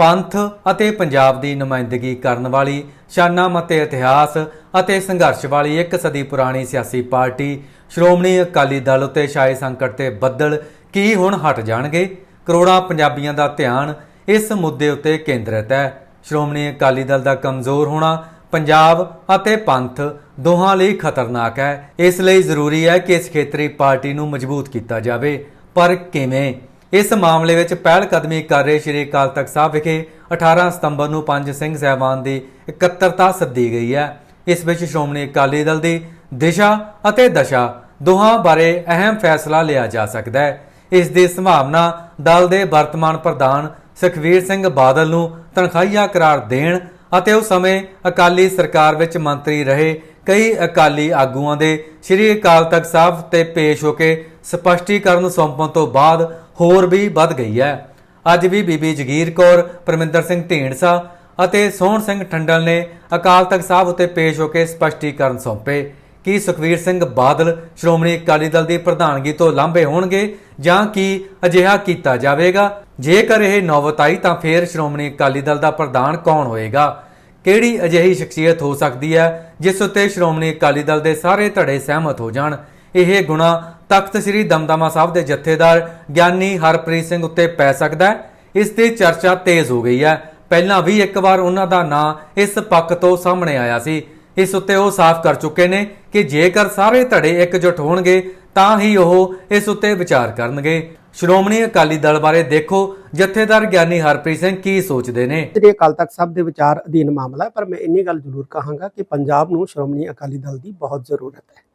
ਪੰਥ ਅਤੇ ਪੰਜਾਬ ਦੀ ਨੁਮਾਇੰਦਗੀ ਕਰਨ ਵਾਲੀ, ਸ਼ਾਨਾ ਮਤੇ ਇਤਿਹਾਸ ਅਤੇ ਸੰਘਰਸ਼ ਵਾਲੀ ਇੱਕ ਸਦੀ ਪੁਰਾਣੀ ਸਿਆਸੀ ਪਾਰਟੀ, ਸ਼੍ਰੋਮਣੀ ਅਕਾਲੀ ਦਲ ਉਤੇ ਛਾਏ ਸੰਕਟ ਤੇ ਬੱਦਲ ਕੀ ਹੁਣ ਹਟ ਜਾਣਗੇ? ਕਰੋੜਾਂ ਪੰਜਾਬੀਆਂ ਦਾ ਧਿਆਨ ਇਸ ਮੁੱਦੇ ਉੱਤੇ ਕੇਂਦਰਿਤ ਹੈ। ਸ਼੍ਰੋਮਣੀ ਅਕਾਲੀ ਦਲ ਦਾ ਕਮਜ਼ੋਰ ਹੋਣਾ ਪੰਜਾਬ ਅਤੇ ਪੰਥ ਦੋਹਾਂ ਲਈ ਖਤਰਨਾਕ ਹੈ। ਇਸ ਲਈ ਜ਼ਰੂਰੀ ਹੈ ਕਿ ਇਸ ਖੇਤਰੀ ਪਾਰਟੀ ਨੂੰ ਮਜ਼ਬੂਤ ਕੀਤਾ ਜਾਵੇ। ਪਰ ਕਿਵੇਂ? ਇਸ ਮਾਮਲੇ ਵਿੱਚ ਪਹਿਲ ਕਦਮੀ ਕਰ ਰਹੇ ਸ਼੍ਰੀ ਅਕਾਲ ਤਖਤ ਸਾਹਿਬ ਵਿਖੇ 18 ਸਤੰਬਰ ਨੂੰ ਪੰਜ ਸਿੰਘ ਸਹਿਬਾਨ ਦੀ ਇਕੱਤਰਤਾ ਸੱਦੀ ਗਈ ਹੈ। ਇਸ ਵਿੱਚ ਸ਼੍ਰੋਮਣੀ ਅਕਾਲੀ ਦਲ ਦੀ ਦਿਸ਼ਾ ਅਤੇ ਦਸ਼ਾ ਦੋਹਾਂ ਬਾਰੇ ਅਹਿਮ ਫੈਸਲਾ ਲਿਆ ਜਾ ਸਕਦਾ ਹੈ। ਇਸ ਦੀ ਸੰਭਾਵਨਾ ਦਲ ਦੇ ਵਰਤਮਾਨ ਪ੍ਰਧਾਨ ਸੁਖਵੀਰ ਸਿੰਘ ਬਾਦਲ ਨੂੰ ਤਨਖਾਹੀਆ ਕਰਾਰ ਦੇਣ ਅਤੇ ਉਸ ਸਮੇਂ ਅਕਾਲੀ ਸਰਕਾਰ ਵਿੱਚ ਮੰਤਰੀ ਰਹੇ ਕਈ ਅਕਾਲੀ ਆਗੂਆਂ ਦੇ ਸ਼੍ਰੀ ਅਕਾਲ ਤਖਤ ਸਾਹਿਬ ਤੇ ਪੇਸ਼ ਹੋ ਕੇ ਸਪਸ਼ਟੀਕਰਨ ਸੌਂਪਣ ਤੋਂ ਬਾਅਦ ਹੋਰ ਵੀ ਵੱਧ ਗਈ ਹੈ। ਅੱਜ ਵੀ ਬੀਬੀ ਜਗੀਰ ਕੌਰ, ਪਰਮਿੰਦਰ ਸਿੰਘ ਢੀਂਡਸਾ ਅਤੇ ਸੋਹਣ ਸਿੰਘ ਠੰਡਲ ਨੇ ਅਕਾਲ ਤਖਤ ਸਾਹਿਬ ਉੱਤੇ ਪੇਸ਼ ਹੋ ਕੇ ਸਪਸ਼ਟੀਕਰਨ ਸੌਂਪੇ। ਕੀ ਸੁਖਵੀਰ ਸਿੰਘ ਬਾਦਲ ਸ਼੍ਰੋਮਣੀ ਅਕਾਲੀ ਦਲ ਦੀ ਪ੍ਰਧਾਨਗੀ ਤੋਂ ਲਾਂਭੇ ਹੋਣਗੇ ਜਾਂ ਕੀ ਅਜਿਹਾ ਕੀਤਾ ਜਾਵੇਗਾ? ਜੇਕਰ ਇਹ ਨੌਬਤ ਆਈ ਤਾਂ ਫਿਰ ਸ਼੍ਰੋਮਣੀ ਅਕਾਲੀ ਦਲ ਦਾ ਪ੍ਰਧਾਨ ਕੌਣ ਹੋਏਗਾ? ਕਿਹੜੀ ਅਜਿਹੀ ਸ਼ਖਸੀਅਤ ਹੋ ਸਕਦੀ ਹੈ ਜਿਸ ਉੱਤੇ ਸ਼੍ਰੋਮਣੀ ਅਕਾਲੀ ਦਲ ਦੇ ਸਾਰੇ ਧੜੇ ਸਹਿਮਤ ਹੋ ਜਾਣ? ਇਹ ਗੁਣਾ ਤਖਤ ਸ੍ਰੀ ਦਮਦਮਾ ਸਾਹਿਬ ਦੇ ਜਥੇਦਾਰ ਗਿਆਨੀ ਹਰਪ੍ਰੀਤ ਸਿੰਘ ਉੱਤੇ ਪੈ ਸਕਦਾ ਹੈ। ਇਸ ਦੀ ਚਰਚਾ ਤੇਜ਼ ਹੋ ਗਈ ਹੈ। ਪਹਿਲਾਂ ਵੀ ਇੱਕ ਵਾਰ ਉਹਨਾਂ ਦਾ ਨਾਂ ਇਸ ਪੱਖ ਤੋਂ ਸਾਹਮਣੇ ਆਇਆ ਸੀ। ਇਸ ਉੱਤੇ ਉਹ ਸਾਫ਼ ਕਰ ਚੁੱਕੇ ਨੇ ਕਿ ਜੇਕਰ ਸਾਰੇ ਧੜੇ ਇਕਜੁੱਟ ਹੋਣਗੇ, ਤਾਂ ਹੀ ਉਹ ਇਸ ਉੱਤੇ ਵਿਚਾਰ ਕਰਨਗੇ। ਸ਼੍ਰੋਮਣੀ ਅਕਾਲੀ ਦਲ ਬਾਰੇ ਦੇਖੋ। ਜਥੇਦਾਰ ਗਿਆਨੀ ਹਰਪ੍ਰੀਤ ਸਿੰਘ ਕੀ ਸੋਚਦੇ ਨੇ? ਸ੍ਰੀ ਅਕਾਲ ਤਖਤ ਸਾਹਿਬ ਦੇ ਵਿਚਾਰ ਅਧੀਨ ਮਾਮਲਾ ਹੈ, ਪਰ ਮੈਂ ਇੰਨੀ ਗੱਲ ਜ਼ਰੂਰ ਕਹਾਂਗਾ ਕਿ ਪੰਜਾਬ ਨੂੰ ਸ਼੍ਰੋਮਣੀ ਅਕਾਲੀ ਦਲ ਦੀ ਬਹੁਤ ਜ਼ਰੂਰਤ ਹੈ।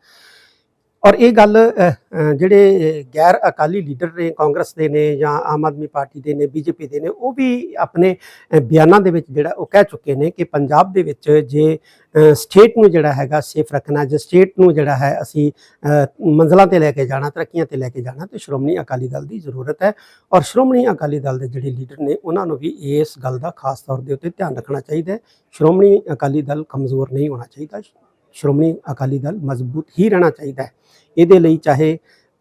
ਔਰ ਇਹ ਗੱਲ ਜਿਹੜੇ ਗੈਰ ਅਕਾਲੀ ਲੀਡਰ ਨੇ ਕਾਂਗਰਸ ਦੇ ਨੇ ਜਾਂ ਆਮ ਆਦਮੀ ਪਾਰਟੀ ਦੇ ਨੇ ਬੀਜੇਪੀ ਦੇ ਨੇ ਉਹ ਵੀ ਆਪਣੇ ਬਿਆਨਾਂ ਦੇ ਵਿੱਚ ਜਿਹੜਾ ਉਹ ਕਹਿ ਚੁੱਕੇ ਨੇ ਕਿ ਪੰਜਾਬ ਦੇ ਵਿੱਚ ਜੇ ਸਟੇਟ ਨੂੰ ਜਿਹੜਾ ਹੈਗਾ ਸੇਫ ਰੱਖਣਾ ਜੇ ਸਟੇਟ ਨੂੰ ਜਿਹੜਾ ਹੈ ਅਸੀਂ ਅਹ, ਮੰਜ਼ਲਾਂ ਤੇ ਲੈ ਕੇ ਜਾਣਾ ਤਰੱਕੀਆਂ ਤੇ ਲੈ ਕੇ ਜਾਣਾ ਤੇ ਸ਼੍ਰੋਮਣੀ ਅਕਾਲੀ ਦਲ ਦੀ ਜ਼ਰੂਰਤ ਹੈ। ਔਰ ਸ਼੍ਰੋਮਣੀ ਅਕਾਲੀ ਦਲ ਦੇ ਜਿਹੜੇ ਲੀਡਰ ਨੇ ਉਹਨਾਂ ਨੂੰ ਵੀ ਇਸ ਗੱਲ ਦਾ ਖਾਸ ਤੌਰ ਦੇ ਉੱਤੇ ਧਿਆਨ ਰੱਖਣਾ ਚਾਹੀਦਾ ਹੈ। ਸ਼੍ਰੋਮਣੀ ਅਕਾਲੀ ਦਲ ਕਮਜ਼ੋਰ ਨਹੀਂ ਹੋਣਾ ਚਾਹੀਦਾ। ਸ਼੍ਰੋਮਣੀ ਅਕਾਲੀ ਦਲ ਮਜ਼ਬੂਤ ਹੀ ਰਹਿਣਾ ਚਾਹੀਦਾ ਹੈ। ਇਹਦੇ ਲਈ ਚਾਹੇ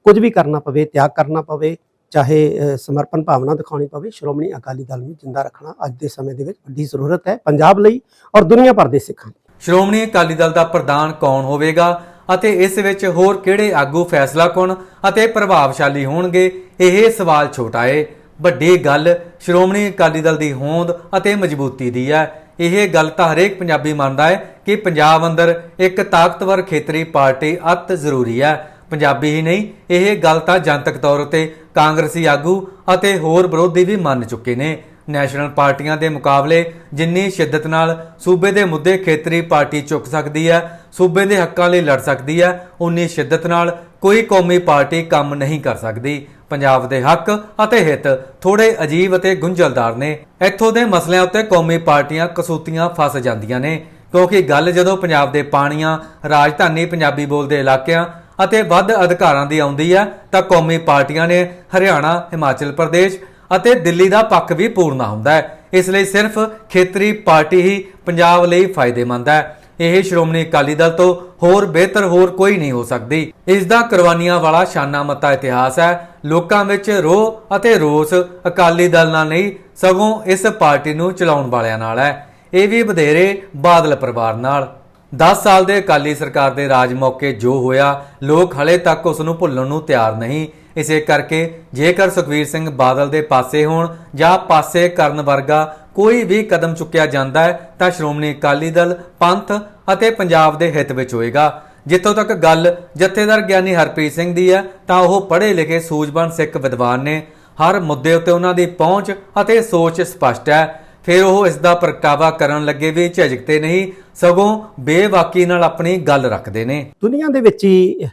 ਕੁਝ ਵੀ ਕਰਨਾ ਪਵੇ, ਤਿਆਗ ਕਰਨਾ ਪਵੇ, ਚਾਹੇ ਸਮਰਪਣ ਭਾਵਨਾ ਦਿਖਾਉਣੀ ਪਵੇ, ਸ਼੍ਰੋਮਣੀ ਅਕਾਲੀ ਦਲ ਨੂੰ ਜਿੰਦਾ ਰੱਖਣਾ ਅੱਜ ਦੇ ਸਮੇਂ ਦੇ ਵਿੱਚ ਵੱਡੀ ਜ਼ਰੂਰਤ ਹੈ ਪੰਜਾਬ ਲਈ ਔਰ ਦੁਨੀਆ ਭਰ ਦੇ ਸਿੱਖਾਂ ਲਈ। ਸ਼੍ਰੋਮਣੀ ਅਕਾਲੀ ਦਲ ਦਾ ਪ੍ਰਧਾਨ ਕੌਣ ਹੋਵੇਗਾ ਅਤੇ ਇਸ ਵਿੱਚ ਹੋਰ ਕਿਹੜੇ ਆਗੂ ਫੈਸਲਾ ਕੌਣ ਅਤੇ ਪ੍ਰਭਾਵਸ਼ਾਲੀ ਹੋਣਗੇ, ਇਹ ਸਵਾਲ ਛੋਟਾ ਏ। ਵੱਡੀ ਗੱਲ ਸ਼੍ਰੋਮਣੀ ਅਕਾਲੀ ਦਲ ਦੀ ਹੋਂਦ ਅਤੇ ਮਜ਼ਬੂਤੀ ਦੀ ਹੈ। ਇਹ ਗੱਲ ਤਾਂ ਹਰੇਕ ਪੰਜਾਬੀ ਮੰਨਦਾ ਹੈ ਕਿ ਪੰਜਾਬ ਅੰਦਰ ਇੱਕ ਤਾਕਤਵਰ ਖੇਤਰੀ ਪਾਰਟੀ ਅਤ ਜ਼ਰੂਰੀ ਹੈ। ਪੰਜਾਬੀ ਹੀ ਨਹੀਂ, ਇਹ ਗੱਲ ਤਾਂ ਜਨਤਕ ਤੌਰ ਉਤੇ ਕਾਂਗਰਸੀ ਆਗੂ ਅਤੇ ਹੋਰ ਵਿਰੋਧੀ ਵੀ ਮੰਨ ਚੁੱਕੇ ਨੇ। ਨੈਸ਼ਨਲ ਪਾਰਟੀਆਂ ਦੇ ਮੁਕਾਬਲੇ ਜਿੰਨੀ ਸ਼ਿੱਦਤ ਨਾਲ ਸੂਬੇ ਦੇ ਮੁੱਦੇ ਖੇਤਰੀ ਪਾਰਟੀ ਚੁੱਕ ਸਕਦੀ ਹੈ, ਸੂਬੇ ਦੇ ਹੱਕਾਂ ਲਈ ਲੜ ਸਕਦੀ ਹੈ, ਉਨੀ ਸ਼ਿੱਦਤ ਨਾਲ ਕੋਈ ਕੌਮੀ ਪਾਰਟੀ ਕੰਮ ਨਹੀਂ ਕਰ ਸਕਦੀ। ਪੰਜਾਬ ਦੇ ਹੱਕ ਅਤੇ ਹਿੱਤ ਥੋੜੇ ਅਜੀਬ ਅਤੇ ਗੁੰਝਲਦਾਰ ਨੇ। ਇੱਥੋਂ ਦੇ ਮਸਲਿਆਂ ਉੱਤੇ ਕੌਮੀ ਪਾਰਟੀਆਂ ਕਸੂਤੀਆਂ ਫਸ ਜਾਂਦੀਆਂ ਨੇ, ਕਿਉਂਕਿ ਗੱਲ ਜਦੋਂ ਪੰਜਾਬ ਦੇ ਪਾਣੀਆਂ, ਰਾਜਧਾਨੀ ਪੰਜਾਬੀ ਬੋਲਦੇ ਇਲਾਕਿਆਂ ਅਤੇ ਵੱਧ ਅਧਿਕਾਰਾਂ ਦੀ ਆਉਂਦੀ ਹੈ, ਤਾਂ ਕੌਮੀ ਪਾਰਟੀਆਂ ਨੇ ਹਰਿਆਣਾ, ਹਿਮਾਚਲ ਪ੍ਰਦੇਸ਼ ਅਤੇ ਦਿੱਲੀ ਦਾ ਪੱਖ ਵੀ ਪੂਰਨਾ ਹੁੰਦਾ ਹੈ। ਇਸ ਲਈ ਸਿਰਫ ਖੇਤਰੀ ਪਾਰਟੀ ਹੀ ਪੰਜਾਬ ਲਈ ਫਾਇਦੇਮੰਦ ਹੈ। ਇਹ ਸ਼੍ਰੋਮਣੀ ਅਕਾਲੀ ਦਲ ਤੋਂ ਹੋਰ ਬਿਹਤਰ ਹੋਰ ਕੋਈ ਨਹੀਂ ਹੋ ਸਕਦੀ। ਇਸ ਦਾ ਕੁਰਬਾਨੀਆਂ ਵਾਲਾ ਸ਼ਾਨਾ ਮਤਾ ਇਤਿਹਾਸ ਹੈ। ਲੋਕਾਂ ਵਿੱਚ ਰੋਹ ਅਤੇ ਰੋਸ ਅਕਾਲੀ ਦਲ ਨਾਲ ਨਹੀਂ, ਸਗੋਂ ਇਸ ਪਾਰਟੀ ਨੂੰ ਚਲਾਉਣ ਵਾਲਿਆਂ ਨਾਲ ਹੈ। ਇਹ ਵੀ ਵਧੇਰੇ ਬਾਦਲ ਪਰਿਵਾਰ ਨਾਲ। 10 ਸਾਲ ਦੇ ਅਕਾਲੀ ਸਰਕਾਰ ਦੇ ਰਾਜ ਮੌਕੇ ਜੋ ਹੋਇਆ, ਲੋਕ ਹਲੇ ਤੱਕ ਉਸ ਨੂੰ ਭੁੱਲਣ ਨੂੰ ਤਿਆਰ ਨਹੀਂ। ਇਸੇ ਕਰਕੇ ਜੇਕਰ ਸੁਖਵੀਰ ਸਿੰਘ ਬਾਦਲ ਦੇ ਪਾਸੇ ਹੋਣ ਜਾਂ ਪਾਸੇ ਕਰਨ ਵਰਗਾ ਕੋਈ ਵੀ ਕਦਮ ਚੁੱਕਿਆ ਜਾਂਦਾ ਹੈ, ਤਾਂ ਸ਼੍ਰੋਮਣੀ ਅਕਾਲੀ ਦਲ, ਪੰਥ ਅਤੇ ਪੰਜਾਬ ਦੇ ਹਿੱਤ ਵਿੱਚ ਹੋਏਗਾ। ਜਿੱਥੋਂ ਤੱਕ ਗੱਲ ਜਥੇਦਾਰ ਗਿਆਨੀ ਹਰਪ੍ਰੀਤ ਸਿੰਘ ਦੀ ਹੈ, ਤਾਂ ਉਹ ਪੜ੍ਹੇ ਲਿਖੇ ਸੂਝਵਾਨ ਸਿੱਖ ਵਿਦਵਾਨ ਨੇ। ਹਰ ਮੁੱਦੇ ਉੱਤੇ ਉਹਨਾਂ ਦੀ ਪਹੁੰਚ ਅਤੇ ਸੋਚ ਸਪਸ਼ਟ ਹੈ। ਫਿਰ ਉਹ ਇਸ ਦਾ ਪ੍ਰਗਟਾਵਾ ਕਰਨ ਲੱਗੇ ਵੀ ਝਿਜਕਦੇ ਨਹੀਂ, ਸਗੋਂ ਬੇਵਾਕੀ ਨਾਲ ਆਪਣੀ ਗੱਲ ਰੱਖਦੇ ਨੇ। ਦੁਨੀਆ ਦੇ ਵਿੱਚ ਹੀ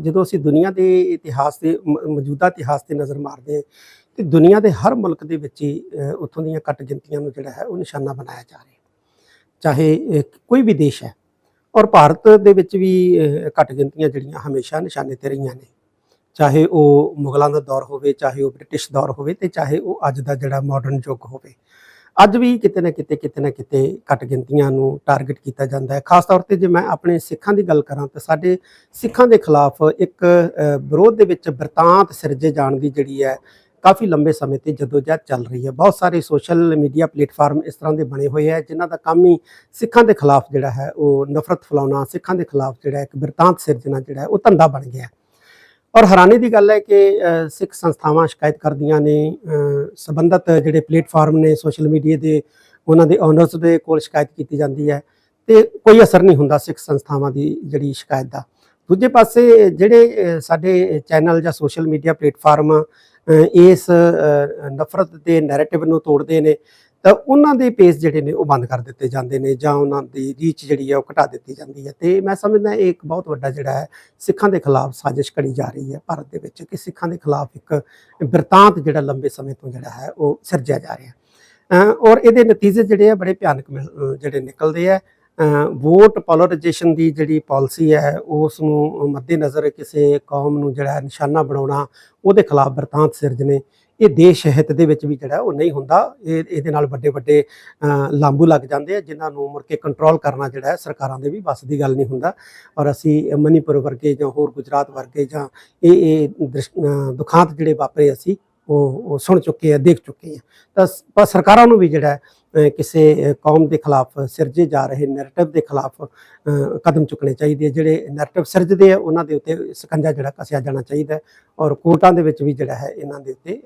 ਜਦੋਂ ਅਸੀਂ ਦੁਨੀਆ ਦੇ ਇਤਿਹਾਸ ਦੇ ਮੌਜੂਦਾ ਇਤਿਹਾਸ ਤੇ ਨਜ਼ਰ ਮਾਰਦੇ ਹਾਂ, ਤੇ ਦੁਨੀਆ ਦੇ ਹਰ ਮੁਲਕ ਦੇ ਵਿੱਚ ਹੀ ਉੱਥੋਂ ਦੀਆਂ ਘੱਟ ਗਿਣਤੀਆਂ ਨੂੰ ਜਿਹੜਾ ਹੈ, ਉਹ ਨਿਸ਼ਾਨਾ ਬਣਾਇਆ ਜਾ ਰਿਹਾ ਚਾਹੇ ਕੋਈ ਵੀ ਦੇਸ਼ ਹੈ ਔਰ ਭਾਰਤ ਦੇ ਵਿੱਚ ਵੀ ਘੱਟ ਗਿਣਤੀਆਂ ਜਿਹੜੀਆਂ ਹਮੇਸ਼ਾ ਨਿਸ਼ਾਨੇ ਤੇ ਰਹੀਆਂ ਨੇ। ਚਾਹੇ ਉਹ ਮੁਗਲਾਂ ਦਾ ਦੌਰ ਹੋਵੇ, ਚਾਹੇ ਉਹ ਬ੍ਰਿਟਿਸ਼ ਦੌਰ ਹੋਵੇ ਤੇ ਚਾਹੇ ਉਹ ਅੱਜ ਦਾ ਜਿਹੜਾ ਮਾਡਰਨ ਯੁੱਗ ਹੋਵੇ। ਅੱਜ ਵੀ ਕਿਤੇ ਨਾ ਕਿਤੇ ਕਿਤੇ ਨਾ ਕਿਤੇ ਘੱਟ ਗਿਣਤੀਆਂ ਨੂੰ ਟਾਰਗੇਟ ਕੀਤਾ ਜਾਂਦਾ ਹੈ। ਖਾਸ ਤੌਰ ਤੇ ਜੇ ਮੈਂ ਆਪਣੇ ਸਿੱਖਾਂ ਦੀ ਗੱਲ ਕਰਾਂ ਤਾਂ ਸਾਡੇ ਸਿੱਖਾਂ ਦੇ ਖਿਲਾਫ ਇੱਕ ਵਿਰੋਧ ਦੇ ਵਿੱਚ ਬਰਤਾਂਤ ਸਿਰਜੇ ਜਾਣ ਦੀ ਜਿਹੜੀ ਹੈ ਕਾਫੀ ਲੰਬੇ ਸਮੇਂ ਤੇ ਜਦੋਜਹਿਦ ਚੱਲ ਰਹੀ ਹੈ। ਬਹੁਤ ਸਾਰੇ ਸੋਸ਼ਲ ਮੀਡੀਆ ਪਲੇਟਫਾਰਮ ਇਸ ਤਰ੍ਹਾਂ ਦੇ ਬਣੇ ਹੋਏ ਹੈ ਜਿਨ੍ਹਾਂ ਦਾ ਕੰਮ ਹੀ ਸਿੱਖਾਂ ਦੇ ਖਿਲਾਫ ਜਿਹੜਾ ਹੈ ਉਹ ਨਫ਼ਰਤ ਫੈਲਾਉਣਾ ਸਿੱਖਾਂ ਦੇ ਖਿਲਾਫ ਜਿਹੜਾ ਇੱਕ ਬਿਰਤਾਂਤ ਸਿਰਜਣਾ ਜਿਹੜਾ ਉਹ ਧੰਦਾ ਬਣ ਗਿਆ ਔਰ ਹੈਰਾਨੀ ਦੀ ਗੱਲ ਹੈ ਕਿ ਸਿੱਖ ਸੰਸਥਾਵਾਂ ਸ਼ਿਕਾਇਤ ਕਰਦੀਆਂ ਨੇ ਅ, ਜਿਹੜੇ ਪਲੇਟਫਾਰਮ ਨੇ ਸੋਸ਼ਲ ਮੀਡੀਆ ਦੇ ਉਹਨਾਂ ਦੇ ਓਨਰਸ ਦੇ ਕੋਲ ਸ਼ਿਕਾਇਤ ਕੀਤੀ ਜਾਂਦੀ ਹੈ ਤੇ ਕੋਈ ਅਸਰ ਨਹੀਂ ਹੁੰਦਾ ਸਿੱਖ ਸੰਸਥਾਵਾਂ ਦੀ ਜਿਹੜੀ ਸ਼ਿਕਾਇਤ ਦਾ। ਦੂਜੇ ਪਾਸੇ ਜਿਹੜੇ ਸਾਡੇ ਚੈਨਲ ਜਾਂ ਸੋਸ਼ਲ ਮੀਡੀਆ ਪਲੇਟਫਾਰਮ ਇਸ ਨਫ਼ਰਤ ਦੇ ਨੈਰੇਟਿਵ ਨੂੰ ਤੋੜਦੇ ਨੇ, ਤਾਂ ਉਹਨਾਂ ਦੇ ਪੇਜ ਜਿਹੜੇ ਨੇ ਉਹ ਬੰਦ ਕਰ ਦਿੱਤੇ ਜਾਂਦੇ ਨੇ ਜਾਂ ਉਹਨਾਂ ਦੀ ਰੀਚ ਜਿਹੜੀ ਹੈ ਉਹ ਘਟਾ ਦਿੱਤੀ ਜਾਂਦੀ ਹੈ ਤੇ ਮੈਂ ਸਮਝਦਾ ਇਹ ਇੱਕ ਬਹੁਤ ਵੱਡਾ ਜਿਹੜਾ ਹੈ, ਸਿੱਖਾਂ ਦੇ ਖਿਲਾਫ ਸਾਜ਼ਿਸ਼ ਕਰੀ ਜਾ ਰਹੀ ਹੈ ਭਾਰਤ ਦੇ ਵਿੱਚ ਕਿ ਸਿੱਖਾਂ ਦੇ ਖਿਲਾਫ ਇੱਕ ਬਿਰਤਾਂਤ ਜਿਹੜਾ ਲੰਬੇ ਸਮੇਂ ਤੋਂ ਜਿਹੜਾ ਹੈ ਉਹ ਸਿਰਜਿਆ ਜਾ ਰਿਹਾ। ਹੈ ਔਰ ਇਹਦੇ ਨਤੀਜੇ ਜਿਹੜੇ ਆ ਬੜੇ ਭਿਆਨਕ ਮਿਲ- ਜਿਹੜੇ ਨਿਕਲਦੇ ਆ। ਵੋਟ ਪੋਲਰਾਈਜੇਸ਼ਨ ਦੀ ਜਿਹੜੀ ਪਾਲਿਸੀ ਹੈ ਉਸ ਨੂੰ ਮੱਦੇਨਜ਼ਰ ਕਿਸੇ ਕੌਮ ਨੂੰ ਜਿਹੜਾ ਨਿਸ਼ਾਨਾ ਬਣਾਉਣਾ, ਉਹਦੇ ਖਿਲਾਫ ਬਰਤਾਂਤ ਸਿਰਜਣੇ ਇਹ ਦੇਸ਼ ਹਿੱਤ ਦੇ ਵਿੱਚ ਵੀ ਜਿਹੜਾ ਉਹ ਨਹੀਂ ਹੁੰਦਾ। ਇਹ, ਇਹਦੇ ਨਾਲ ਵੱਡੇ ਵੱਡੇ ਲਾਂਬੂ ਲੱਗ ਜਾਂਦੇ ਆ, ਜਿਨ੍ਹਾਂ ਨੂੰ ਮੁੜ ਕੇ ਕੰਟਰੋਲ ਕਰਨਾ ਜਿਹੜਾ ਹੈ ਸਰਕਾਰਾਂ ਦੇ ਵੀ ਵੱਸ ਦੀ ਗੱਲ ਨਹੀਂ ਹੁੰਦਾ। ਔਰ ਅਸੀਂ ਮਨੀਪੁਰ ਵਰਗੇ ਜਾਂ ਹੋਰ ਗੁਜਰਾਤ ਵਰਗੇ ਜਾਂ ਇਹ ਇਹ ਦ੍ਰਿਸ਼- ਦੁਖਾਂਤ ਜਿਹੜੇ ਵਾਪਰੇ ਅਸੀਂ, ਉਹ ਉਹ ਸੁਣ ਚੁੱਕੇ ਆ, ਦੇਖ ਚੁੱਕੇ ਆ। ਤਾਂ ਸਰਕਾਰਾਂ ਨੂੰ ਵੀ ਜਿਹੜਾ ਕਿਸੇ ਕੌਮ ਦੇ ਖਿਲਾਫ ਸਿਰਜੇ ਜਾ ਰਹੇ ਨੈਰੇਟਿਵ ਦੇ ਖਿਲਾਫ ਕਦਮ ਚੁੱਕਣੇ ਚਾਹੀਦੇ ਜਿਹੜੇ ਨੈਰੇਟਿਵ ਸਿਰਜਦੇ ਆ, ਉਹਨਾਂ ਦੇ ਉੱਤੇ ਸਕੰਜਾ ਜਿਹੜਾ ਕਸਿਆ ਜਾਣਾ ਚਾਹੀਦਾ ਔਰ ਕੋਰਟਾਂ ਦੇ ਵਿੱਚ ਵੀ ਜਿਹੜਾ ਹੈ, ਇਹਨਾਂ ਦੇ ਉੱਤੇ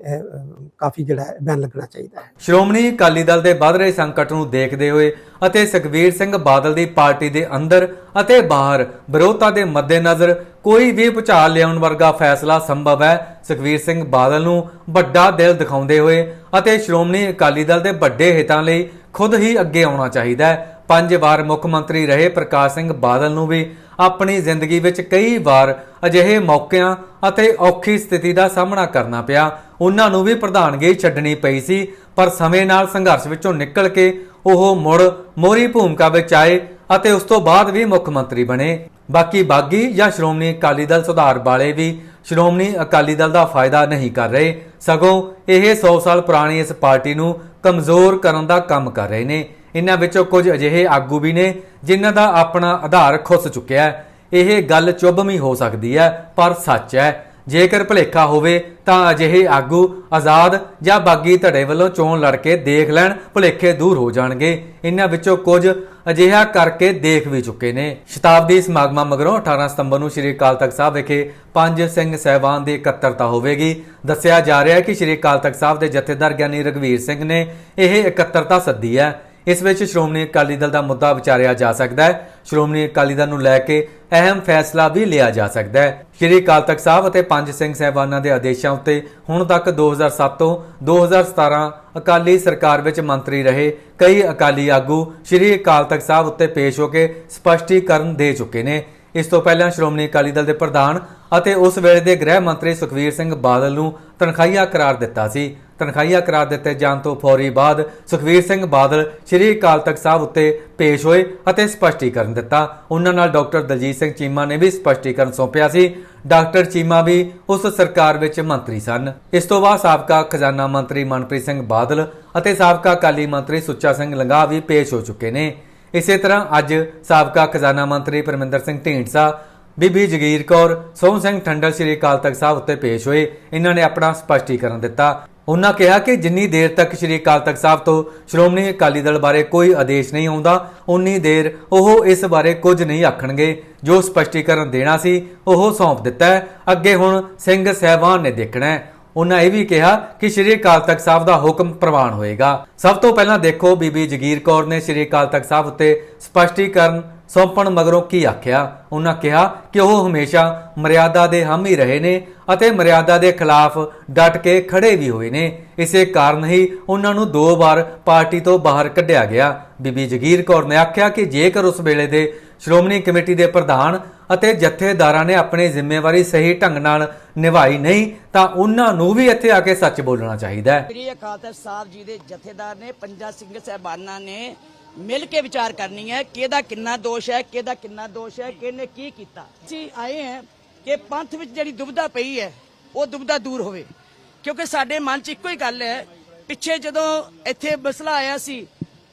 ਕਾਫੀ ਜਿਹੜਾ ਹੈ, ਬੈਨ ਲੱਗਣਾ ਚਾਹੀਦਾ ਹੈ। ਸ਼੍ਰੋਮਣੀ ਅਕਾਲੀ ਦਲ ਦੇ ਵੱਧ ਰਹੇ ਸੰਕਟ ਨੂੰ ਦੇਖਦੇ ਹੋਏ ਅਤੇ ਸੁਖਬੀਰ ਸਿੰਘ ਬਾਦਲ ਦੀ ਪਾਰਟੀ ਦੇ ਅੰਦਰ ਅਤੇ ਬਾਹਰ ਵਿਰੋਧਤਾ ਦੇ ਮੱਦੇਨਜ਼ਰ ਕੋਈ ਵੀ ਭੁਚਾਲ ਲਿਆਉਣ ਵਰਗਾ ਫੈਸਲਾ ਸੰਭਵ ਹੈ। ਸੁਖਬੀਰ ਸਿੰਘ ਬਾਦਲ ਨੂੰ ਵੱਡਾ ਦਿਲ ਦਿਖਾਉਂਦੇ ਹੋਏ ਅਤੇ ਸ਼੍ਰੋਮਣੀ ਅਕਾਲੀ ਦਲ ਦੇ ਵੱਡੇ ਹਿੱਤਾਂ ਲਈ ਖੁਦ ਹੀ ਅੱਗੇ ਆਉਣਾ ਚਾਹੀਦਾ ਹੈ। ਪੰਜ ਵਾਰ ਮੁੱਖ ਮੰਤਰੀ ਰਹੇ ਪ੍ਰਕਾਸ਼ ਸਿੰਘ ਬਾਦਲ ਨੂੰ ਵੀ ਆਪਣੀ ਜ਼ਿੰਦਗੀ ਵਿੱਚ ਕਈ ਵਾਰ ਅਜਿਹੇ ਮੌਕਿਆਂ ਅਤੇ ਔਖੀ ਸਥਿਤੀ ਦਾ ਸਾਹਮਣਾ ਕਰਨਾ ਪਿਆ। ਉਹਨਾਂ ਨੂੰ ਵੀ ਪ੍ਰਧਾਨਗੀ ਛੱਡਣੀ ਪਈ ਸੀ, ਪਰ ਸਮੇਂ ਨਾਲ ਸੰਘਰਸ਼ ਵਿੱਚੋਂ ਨਿਕਲ ਕੇ ਉਹ ਮੁੜ ਮੋਰੀ ਭੂਮਿਕਾ ਵਿੱਚ ਆਏ ਅਤੇ ਉਸ ਤੋਂ ਬਾਅਦ ਵੀ ਮੁੱਖ ਮੰਤਰੀ ਬਣੇ। ਬਾਕੀ ਬਾਗੀ ਜਾਂ ਸ਼੍ਰੋਮਣੀ ਅਕਾਲੀ ਦਲ ਸੁਧਾਰ ਵਾਲੇ ਵੀ ਸ਼੍ਰੋਮਣੀ ਅਕਾਲੀ ਦਲ ਦਾ ਫਾਇਦਾ ਨਹੀਂ ਕਰ ਰਹੇ, ਸਗੋਂ ਇਹ 100 ਸਾਲ ਪੁਰਾਣੀ ਇਸ ਪਾਰਟੀ ਨੂੰ ਕਮਜ਼ੋਰ ਕਰਨ ਦਾ ਕੰਮ ਕਰ ਰਹੇ ਨੇ। ਇਹਨਾਂ ਵਿੱਚੋਂ ਕੁਝ ਅਜਿਹੇ ਆਗੂ ਵੀ ਨੇ ਜਿਨ੍ਹਾਂ ਦਾ ਆਪਣਾ ਆਧਾਰ ਖੁੱਸ ਚੁੱਕਿਆ ਹੈ। ਇਹ ਗੱਲ ਚੁੱਭਵੀਂ ਹੋ ਸਕਦੀ ਹੈ, ਪਰ ਸੱਚ ਹੈ ਜੇਕਰ ਭੁਲੇਖਾ ਹੋਵੇ ਤਾਂ ਅਜਿਹੇ ਆਗੂ ਆਜ਼ਾਦ ਜਾਂ ਬਾਗੀ ਧੜੇ ਵੱਲੋਂ ਚੋਣ ਲੜ ਕੇ ਦੇਖ ਲੈਣ, ਭੁਲੇਖੇ ਦੂਰ ਹੋ ਜਾਣਗੇ। ਇਹਨਾਂ ਵਿੱਚੋਂ ਕੁਝ ਅਜਿਹਾ ਕਰਕੇ ਦੇਖ ਵੀ ਚੁੱਕੇ ਨੇ। ਸ਼ਤਾਬਦੀ ਸਮਾਗਮਾਂ ਮਗਰੋਂ 18 ਸਤੰਬਰ ਨੂੰ ਸ੍ਰੀ ਅਕਾਲ ਤਖਤ ਸਾਹਿਬ ਵਿਖੇ ਪੰਜ ਸਿੰਘ ਸਹਿਬਾਨ ਦੀ ਇਕੱਤਰਤਾ ਹੋਵੇਗੀ। ਦੱਸਿਆ ਜਾ ਰਿਹਾ ਹੈ ਕਿ ਸ੍ਰੀ ਅਕਾਲ ਤਖਤ ਸਾਹਿਬ ਦੇ ਜਥੇਦਾਰ ਗਿਆਨੀ ਰਗਵੀਰ ਸਿੰਘ ਨੇ ਇਹ ਇਕੱਤਰਤਾ ਸੱਦੀ ਹੈ। ਇਸ ਵਿੱਚ ਸ਼੍ਰੋਮਣੀ ਅਕਾਲੀ ਦਲ ਦਾ ਮੁੱਦਾ ਵਿਚਾਰਿਆ ਜਾ ਸਕਦਾ ਹੈ। ਸ਼੍ਰੋਮਣੀ ਅਕਾਲੀ ਦਲ ਨੂੰ ਲੈ ਕੇ ਅਹਿਮ ਫੈਸਲਾ ਵੀ ਲਿਆ ਜਾ ਸਕਦਾ ਹੈ। ਸ਼੍ਰੀ ਅਕਾਲ ਤਖਤ ਸਾਹਿਬ ਅਤੇ ਪੰਜ ਸਿੰਘ ਸਹਿਬਾਨਾਂ ਦੇ ਆਦੇਸ਼ਾਂ ਉੱਤੇ ਹੁਣ ਤੱਕ 2007 ਤੋਂ 2017 ਅਕਾਲੀ ਸਰਕਾਰ ਵਿੱਚ ਮੰਤਰੀ ਰਹੇ ਕਈ ਅਕਾਲੀ ਆਗੂ ਸ਼੍ਰੀ ਅਕਾਲ ਤਖਤ ਸਾਹਿਬ ਉੱਤੇ ਪੇਸ਼ ਹੋ ਕੇ ਸਪਸ਼ਟੀਕਰਨ ਦੇ ਚੁੱਕੇ ਨੇ। ਇਸ ਤੋਂ ਪਹਿਲਾਂ ਸ਼੍ਰੋਮਣੀ ਅਕਾਲੀ ਦਲ ਦੇ ਪ੍ਰਧਾਨ ਅਤੇ ਉਸ ਵੇਲੇ ਦੇ ਗ੍ਰਹਿ ਮੰਤਰੀ ਸੁਖਵੀਰ ਸਿੰਘ ਬਾਦਲ ਨੂੰ ਤਨਖਾਹੀਆ ਕਰਾਰ ਦਿੱਤਾ ਸੀ। ਤਨਖਾਹੀਆ ਕਰਾਰ ਦਿੱਤੇ ਜਾਣ ਤੋਂ ਫੌਰੀ ਬਾਅਦ ਸੁਖਵੀਰ ਸਿੰਘ ਬਾਦਲ ਸ਼੍ਰੀ ਅਕਾਲ ਤਖਤ ਸਾਹਿਬ ਉੱਤੇ ਪੇਸ਼ ਹੋਏ ਅਤੇ ਸਪਸ਼ਟੀਕਰਨ ਦਿੱਤਾ। ਉਹਨਾਂ ਨਾਲ ਡਾਕਟਰ ਦਲਜੀਤ ਸਿੰਘ ਚੀਮਾ ਨੇ ਵੀ ਸਪਸ਼ਟੀਕਰਨ ਸੌਂਪਿਆ ਸੀ। ਡਾਕਟਰ ਚੀਮਾ ਵੀ ਉਸ ਸਰਕਾਰ ਵਿੱਚ ਮੰਤਰੀ ਸਨ। ਇਸ ਤੋਂ ਬਾਅਦ ਸਾਬਕਾ ਖਜ਼ਾਨਾ ਮੰਤਰੀ ਮਨਪ੍ਰੀਤ ਸਿੰਘ ਬਾਦਲ ਅਤੇ ਸਾਬਕਾ ਅਕਾਲੀ ਮੰਤਰੀ ਸੁੱਚਾ ਸਿੰਘ ਲੰਗਾ ਵੀ ਪੇਸ਼ ਹੋ ਚੁੱਕੇ ਨੇ। ਇਸੇ ਤਰ੍ਹਾਂ ਅੱਜ ਸਾਬਕਾ ਖਜ਼ਾਨਾ ਮੰਤਰੀ ਪਰਮਿੰਦਰ ਸਿੰਘ ਢੀਂਡਸਾ, ਬੀਬੀ ਜਗੀਰ ਕੌਰ, ਸੋਹਣ ਸਿੰਘ ਠੰਡਲ ਸ੍ਰੀ ਅਕਾਲ ਤਖਤ ਸਾਹਿਬ ਉੱਤੇ ਪੇਸ਼ ਹੋਏ। ਇਹਨਾਂ ਨੇ ਆਪਣਾ ਸਪਸ਼ਟੀਕਰਨ ਦਿੱਤਾ। ਉਹਨਾਂ ਕਿਹਾ ਕਿ ਜਿੰਨੀ ਦੇਰ ਤੱਕ ਸ੍ਰੀ ਅਕਾਲ ਤਖਤ ਸਾਹਿਬ ਤੋਂ ਸ਼੍ਰੋਮਣੀ ਅਕਾਲੀ ਦਲ ਬਾਰੇ ਕੋਈ ਆਦੇਸ਼ ਨਹੀਂ ਆਉਂਦਾ ਉਨੀ ਦੇਰ ਉਹ ਇਸ ਬਾਰੇ ਕੁਝ ਨਹੀਂ ਆਖਣਗੇ। ਜੋ ਸਪਸ਼ਟੀਕਰਨ ਦੇਣਾ ਸੀ, ਉਹ ਸੌਂਪ ਦਿੱਤਾ ਅੱਗੇ ਹੁਣ ਸਿੰਘ ਸਹਿਬਾਨ ਨੇ ਦੇਖਣਾ ਹੈ। ਉਹਨਾਂ ਇਹ ਵੀ ਕਿਹਾ ਕਿ ਸ਼੍ਰੀ ਅਕਾਲ ਤਖਤ ਸਾਹਿਬ ਦਾ ਹੁਕਮ ਪ੍ਰਵਾਨ ਹੋਏਗਾ। ਸਭ ਤੋਂ ਪਹਿਲਾਂ ਦੇਖੋ, ਬੀਬੀ ਜਗੀਰ ਕੌਰ ਨੇ ਸ਼੍ਰੀ ਅਕਾਲ ਤਖਤ ਸਾਹਿਬ ਉੱਤੇ ਸਪਸ਼ਟੀਕਰਨ ਸੌਂਪਣ ਮਗਰੋਂ ਕੀ ਆਖਿਆ? ਉਹਨਾਂ ਕਿਹਾ ਕਿ ਉਹ ਹਮੇਸ਼ਾ ਮਰਿਆਦਾ ਦੇ ਹਾਮੀ ਰਹੇ ਨੇ ਅਤੇ ਮਰਿਆਦਾ ਦੇ ਖਿਲਾਫ ਡਟ ਕੇ ਖੜੇ ਵੀ ਹੋਏ ਨੇ। ਇਸੇ ਕਾਰਨ ਹੀ ਉਹਨਾਂ ਨੂੰ ਦੋ ਵਾਰ ਪਾਰਟੀ ਤੋਂ ਬਾਹਰ ਕੱਢਿਆ ਗਿਆ। ਬੀਬੀ ਜਗੀਰ ਕੌਰ ਨੇ ਆਖਿਆ ਕਿ ਜੇਕਰ ਉਸ ਵੇਲੇ ਦੇ ਸ਼੍ਰੋਮਣੀ ਕਮੇਟੀ ਦੇ ਪ੍ਰਧਾਨ ਅਤੇ ਜਥੇਦਾਰਾਂ ਨੇ ਆਪਣੀ ਜ਼ਿੰਮੇਵਾਰੀ ਸਹੀ ਢੰਗ ਨਾਲ ਨਿਭਾਈ ਨਹੀਂ, ਤਾਂ ਉਹਨਾਂ ਨੂੰ ਵੀ ਇੱਥੇ ਆ ਕੇ ਸੱਚ ਬੋਲਣਾ ਚਾਹੀਦਾ ਹੈ। ਸ੍ਰੀ ਅਕਾਲ ਤਖਤ ਸਾਹਿਬ ਜੀ ਦੇ ਜਥੇਦਾਰ ਨੇ, ਪੰਜਾ ਸਿੰਘ ਸਹਿਬਾਨਾਂ ਨੇ ਮਿਲ ਕੇ ਵਿਚਾਰ ਕਰਨੀ ਹੈ, ਕਿਹਦਾ ਕਿੰਨਾ ਦੋਸ਼ ਹੈ, ਕਿਹਦਾ ਕਿੰਨਾ ਦੋਸ਼ ਹੈ, ਕਿਹਨੇ ਕੀ ਕੀਤਾ। ਅਸੀਂ ਆਏ ਹੈ ਕਿ ਪੰਥ ਵਿੱਚ ਜਿਹੜੀ ਦੁਬਧਾ ਪਈ ਹੈ, ਉਹ ਦੁਬਧਾ ਦੂਰ ਹੋਵੇ। ਕਿਉਂਕਿ ਸਾਡੇ ਮਨ 'ਚ ਇੱਕੋ ਹੀ ਗੱਲ ਹੈ, ਪਿੱਛੇ ਜਦੋਂ ਇੱਥੇ ਮਸਲਾ ਆਇਆ ਸੀ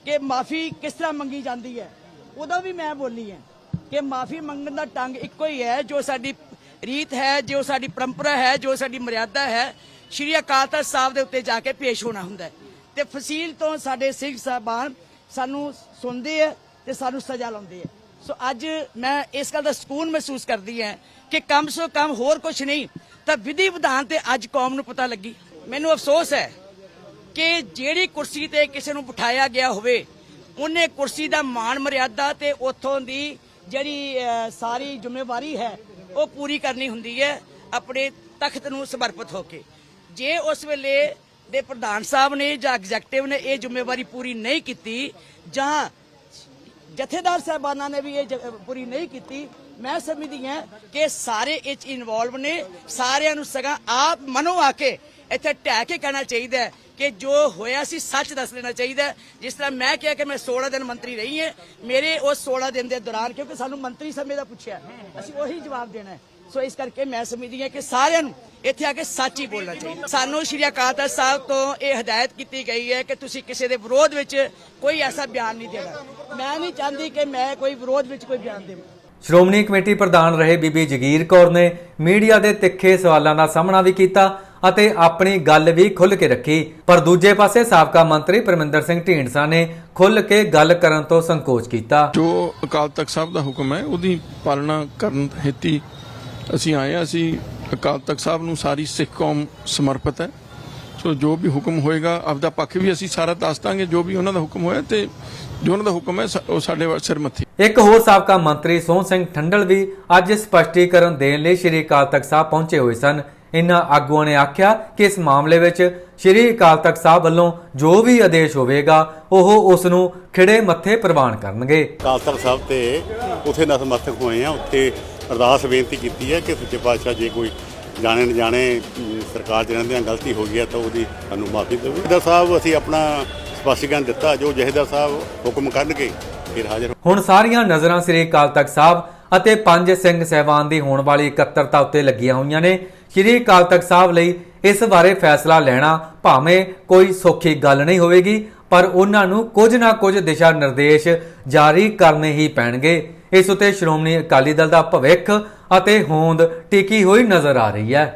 ਕਿ ਮਾਫੀ ਕਿਸ ਤਰ੍ਹਾਂ ਮੰਗੀ ਜਾਂਦੀ ਹੈ, ਉਦੋਂ ਵੀ ਮੈਂ ਬੋਲੀ ਹੈ। ਕਿ ਮਾਫੀ ਮੰਗਣ ਦਾ ਟੰਗ ਇੱਕੋ ਹੀ ਹੈ, ਜੋ ਸਾਡੀ ਰੀਤ ਹੈ, ਜੋ ਸਾਡੀ ਪਰੰਪਰਾ ਹੈ, ਜੋ ਸਾਡੀ ਮਰਿਆਦਾ ਹੈ, ਸ਼੍ਰੀ ਅਕਾਲ ਤਖਤ ਸਾਹਿਬ ਦੇ ਉੱਤੇ ਜਾ ਕੇ ਪੇਸ਼ ਹੋਣਾ ਹੁੰਦਾ ਹੈ। ਤੇ ਫਸੀਲ ਤੋਂ ਸਾਡੇ ਸਿੰਘ ਸਾਹਿਬਾਨ ਸਾਨੂੰ ਸੁਣਦੇ ਆ ਤੇ ਸਾਨੂੰ ਸਜ਼ਾ ਲਾਉਂਦੇ ਆ। ਸੋ ਅੱਜ ਮੈਂ ਇਸ ਗੱਲ ਦਾ ਸਕੂਨ ਮਹਿਸੂਸ ਕਰਦੀ ਹਾਂ ਕਿ ਕਮ ਸੋ ਕਮ ਹੋਰ ਕੁਝ ਨਹੀਂ, ਤਾਂ ਵਿਧੀ ਵਿਧਾਨ ਤੇ ਅੱਜ ਕੌਮ ਨੂੰ ਪਤਾ ਲੱਗੀ। ਮੈਨੂੰ ਅਫਸੋਸ ਹੈ ਕਿ ਜਿਹੜੀ ਕੁਰਸੀ ਤੇ ਕਿਸੇ ਨੂੰ ਬਿਠਾਇਆ ਗਿਆ ਹੋਵੇ, ਉਹਨੇ ਕੁਰਸੀ ਦਾ ਮਾਣ ਮਰਿਆਦਾ ਤੇ ਉਥੋਂ ਦੀ ਜਿਹੜੀ ਸਾਰੀ ਜ਼ਿੰਮੇਵਾਰੀ ਹੈ, ਉਹ ਪੂਰੀ ਕਰਨੀ ਹੁੰਦੀ ਹੈ ਆਪਣੇ ਤਖਤ ਨੂੰ ਸਮਰਪਿਤ ਹੋ ਕੇ। ਜੇ ਉਸ ਵੇਲੇ ਦੇ ਪ੍ਰਧਾਨ ਸਾਹਿਬ ਨੇ ਜਾਂ ਐਗਜ਼ੈਕਟਿਵ ਨੇ ਇਹ ਜ਼ਿੰਮੇਵਾਰੀ ਪੂਰੀ ਨਹੀਂ ਕੀਤੀ, ਜਾਂ ਜਥੇਦਾਰ ਸਾਹਿਬਾਨਾਂ ਨੇ ਵੀ ਇਹ ਪੂਰੀ ਨਹੀਂ ਕੀਤੀ, ਮੈਂ ਸਮਝਦੀ ਹਾਂ ਕਿ ਸਾਰੇ ਇਹ ਚ ਇਨਵੋਲਵ ਨੇ, ਸਾਰਿਆਂ ਨੂੰ ਸਗਾ ਆਪ ਮਨੋਂ ਆ ਕੇ ਇੱਥੇ ਟਹਿ ਕੇ ਕਹਿਣਾ ਚਾਹੀਦਾ ਹੈ ਕਿ ਜੋ ਹੋਇਆ ਸੀ ਸੱਚ ਦੱਸ ਦੇਣਾ ਚਾਹੀਦਾ ਜਿਸ ਤਰ੍ਹਾਂ ਮੈਂ ਕਿਹਾ ਕਿ ਮੈਂ 16 ਦਿਨ ਮੰਤਰੀ ਰਹੀ ਹਾਂ, ਮੇਰੇ ਉਸ 16 ਦਿਨ ਦੇ ਦੌਰਾਨ, ਕਿਉਂਕਿ ਸਾਨੂੰ ਮੰਤਰੀ ਸਮੇਂ ਦਾ ਪੁੱਛਿਆ ਅਸੀਂ ਉਹੀ ਜਵਾਬ ਦੇਣਾ ਹੈ। ਸੋ ਇਸ ਕਰਕੇ ਮੈਂ ਸਮਝਦੀ ਹਾਂ ਕਿ ਸਾਰਿਆਂ ਨੂੰ ਇੱਥੇ ਆ ਕੇ ਸੱਚ ਹੀ ਬੋਲਣਾ ਚਾਹੀਦਾ ਸਾਨੂੰ ਸ਼੍ਰੀ ਅਕਾਲ ਤਖਤ ਸਾਹਿਬ ਤੋਂ ਇਹ ਹਦਾਇਤ ਕੀਤੀ ਗਈ ਹੈ ਕਿ ਤੁਸੀਂ ਕਿਸੇ ਦੇ ਵਿਰੋਧ ਵਿੱਚ ਕੋਈ ਐਸਾ ਬਿਆਨ ਨਹੀਂ ਦੇਣਾ। ਮੈਂ ਨਹੀਂ ਚਾਹੁੰਦੀ ਕਿ ਮੈਂ ਕੋਈ ਵਿਰੋਧ ਵਿੱਚ ਕੋਈ ਬਿਆਨ ਦੇਵਾਂ। ਸ਼੍ਰੋਮਣੀ ਕਮੇਟੀ ਪ੍ਰਧਾਨ ਰਹੇ ਬੀਬੀ ਜਗੀਰ ਕੌਰ ਨੇ ਮੀਡੀਆ ਦੇ ਤਿੱਖੇ ਸਵਾਲਾਂ ਦਾ ਸਾਹਮਣਾ ਵੀ ਕੀਤਾ। ਅਤੇ ਆਪਣੀ ਗੱਲ ਵੀ ਖੁੱਲ੍ਹ ਕੇ ਰੱਖੀ। ਪਰ ਦੂਜੇ ਪਾਸੇ ਸਾਬਕਾ ਮੰਤਰੀ ਪਰਮਿੰਦਰ ਸਿੰਘ ਢੀਂਡਸਾ ਨੇ ਖੁੱਲ੍ਹ ਕੇ ਗੱਲ ਕਰਨ ਤੋਂ ਸੰਕੋਚ ਕੀਤਾ। ਜੋ ਅਕਾਲ ਤਖਤ ਸਾਹਿਬ ਦਾ ਹੁਕਮ ਹੈ ਉਹਦੀ ਪਾਲਣਾ ਕਰਨ ਹਿੱਤੀ ਅਸੀਂ ਆਏ ਹਾਂ। ਅਸੀਂ ਅਕਾਲ ਤਖਤ ਸਾਹਿਬ ਨੂੰ ਸਾਰੀ ਸਿੱਖ ਕੌਮ ਸਮਰਪਿਤ ਹੈ। ਸੋ ਜੋ ਵੀ ਹੁਕਮ ਹੋਏਗਾ ਆਪਦਾ ਪੱਖ ਵੀ ਅਸੀਂ ਸਾਰਾ ਦੱਸ ਦਾਂਗੇ ਜੋ ਵੀ ਉਹਨਾਂ ਦਾ ਹੁਕਮ ਹੋਇਆ ਤੇ ਜੋ ਉਹਨਾਂ ਦਾ ਹੁਕਮ ਹੈ ਉਹ ਸਾਡੇ ਸਿਰ ਮੱਥੇ। ਇੱਕ ਹੋਰ ਸਾਬਕਾ ਮੰਤਰੀ ਸੋਹਣ ਸਿੰਘ ਠੰਡਲ ਵੀ ਅੱਜ ਸਪਸ਼ਟੀਕਰਨ ਦੇਣ ਲਈ ਸ਼੍ਰੀ ਅਕਾਲ ਤਖਤ ਸਾਹਿਬ ਪਹੁੰਚੇ ਹੋਏ ਸਨ। ਇਨ੍ਹਾਂ ਆਗੂਆਂ ਨੇ ਆਖਿਆ ਕਿ ਇਸ ਮਾਮਲੇ ਵਿੱਚ ਸ਼੍ਰੀ ਅਕਾਲ ਤਖਤ ਸਾਹਿਬ ਵੱਲੋਂ ਜੋ ਵੀ ਆਦੇਸ਼ ਹੋਵੇਗਾ ਉਹ ਉਸ ਨੂੰ ਖਿੜੇ ਮੱਥੇ ਪ੍ਰਵਾਨ ਕਰਨਗੇ। ਅਕਾਲ ਤਖਤ ਸਾਹਿਬ ਤੇ ਉਥੇ ਨਤਮਸਤਕ ਹੋਏ ਆ ਉੱਥੇ ਅਰਦਾਸ ਬੇਨਤੀ ਕੀਤੀ ਹੈ ਕਿ ਸੱਚੇ ਪਾਤਸ਼ਾਹ ਜੇ ਕੋਈ ਜਾਣੇ ਨਾ ਜਾਣੇ ਸਰਕਾਰ ਦੇ ਨਾਲ ਗਲਤੀ ਹੋ ਗਈ ਹੈ ਤਾਂ ਉਹਦੀ ਸਾਨੂੰ ਮਾਫੀ ਦੇਵੇ। ਜਥੇਦਾਰ ਸਾਹਿਬ ਅਸੀਂ ਆਪਣਾ ਸਪਸ਼ਟੀਕਰਨ ਦਿੱਤਾ ਜੋ ਜਹੇਦਾਰ ਸਾਹਿਬ ਹੁਕਮ ਕਰਨਗੇ ਫਿਰ ਹਾਜ਼ਰ ਹੁਣ ਸਾਰੀਆਂ ਨਜ਼ਰਾਂ ਸ੍ਰੀ ਅਕਾਲ ਤਖਤ ਸਾਹਿਬ ਅਤੇ ਪੰਜ ਸਿੰਘ ਸਹਿਬਾਨ ਦੀ ਹੋਣ ਵਾਲੀ ਇਕੱਤਰਤਾ ਉੱਤੇ ਲੱਗੀਆਂ ਹੋਈਆਂ ਨੇ। ਸ੍ਰੀ ਅਕਾਲ ਤਖਤ ਸਾਹਿਬ ਲਈ ਇਸ ਬਾਰੇ ਫੈਸਲਾ ਲੈਣਾ ਭਾਵੇਂ ਕੋਈ ਸੌਖੀ ਗੱਲ ਨਹੀਂ ਹੋਵੇਗੀ, ਪਰ ਉਹਨਾਂ ਨੂੰ ਕੁਝ ਨਾ ਕੁਝ ਦਿਸ਼ਾ ਨਿਰਦੇਸ਼ ਜਾਰੀ ਕਰਨੇ ਹੀ ਪੈਣਗੇ। ਇਸ ਉਤੇ ਸ਼੍ਰੋਮਣੀ ਅਕਾਲੀ ਦਲ ਦਾ ਭਵਿੱਖ ਅਤੇ ਹੋਂਦ ਟਿਕੀ ਹੋਈ ਨਜ਼ਰ ਆ ਰਹੀ ਹੈ।